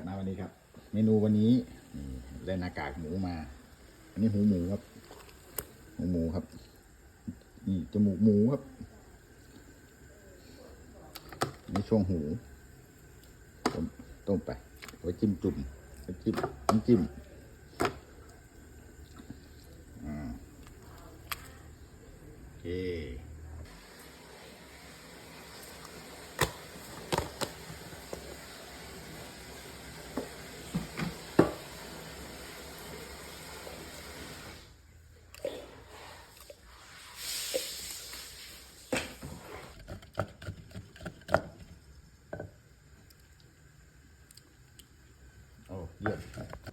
ครับนะวันนี้ครับ เมนูวันนี้ได้หน้ากากหมูมา อันนี้หูหมูครับหูหมูครับนี่จมูกหมูครับนนี่ช่วงหูต้มต้มไปไว้จิ้มจุ่มไว้จิ้มน้ำจิ้มอ่าโอเค Yeah.